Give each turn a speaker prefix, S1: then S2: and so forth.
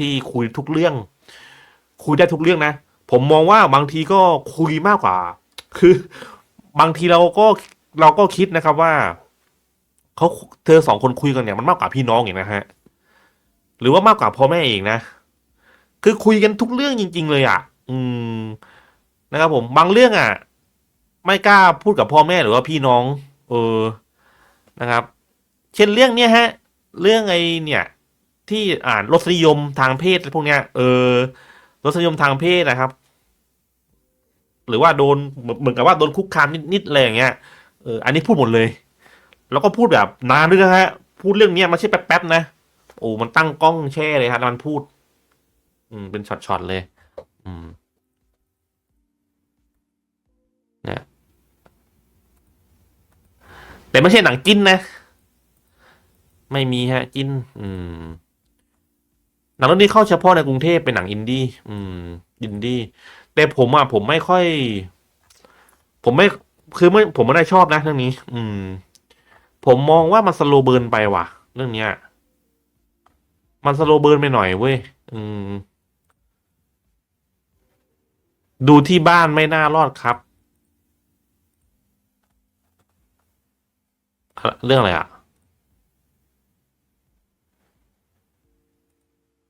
S1: ที่คุยทุกเรื่อง คุยได้ทุกเรื่องนะ ผมมองว่าบางทีก็คุยมากกว่า คือบางทีเราก็เราก็คิดนะครับว่าเขาเธอสองคนคุยกันเนี่ยมันมากกว่าพี่น้องอีกนะฮะ หรือว่ามากกว่าพ่อแม่เองนะ คือคุยกันทุกเรื่องจริง ๆ เลยอะ อืมนะครับผมบางเรื่องอะ ไม่กล้าพูดกับพ่อแม่หรือว่าพี่น้อง เออนะครับ เช่นเรื่องเนี้ยฮะ เรื่องไอ้เนี่ย ที่อ่านรสนิยมทางเพศพวกเนี้ยเออรสนิยมทางเพศนะครับ หรือว่าโดนเหมือนกับว่าโดนคุกคามนิดๆอะไรอย่างเงี้ยเอออันนี้พูดหมดเลย แล้วก็พูดแบบนานด้วยนะฮะพูดเรื่องเนี้ยไม่ใช่แป๊บๆนะโอ้มันตั้งกล้องแช่เลยฮะมันพูด อืมเป็นช็อตๆเลย อืมเนี่ยแต่ไม่ใช่หนังจิ้นนะ ไม่มีฮะ จิ้น อืม หนังเรื่องนี้เข้าเฉพาะในกรุงเทพเป็นหนังอินดี้อืม อินดี้แต่ผมอะผมไม่ค่อย ผมไม่คือไม่ผมไม่ได้ชอบนะเรื่องนี้ อืม ผมมองว่ามันสโลเบิร์นไปว่ะ เรื่องเนี้ย มันสโลเบิร์นไปหน่อยเว้ยอืม ดูที่บ้านไม่น่ารอดครับ เรื่องอะไรอะ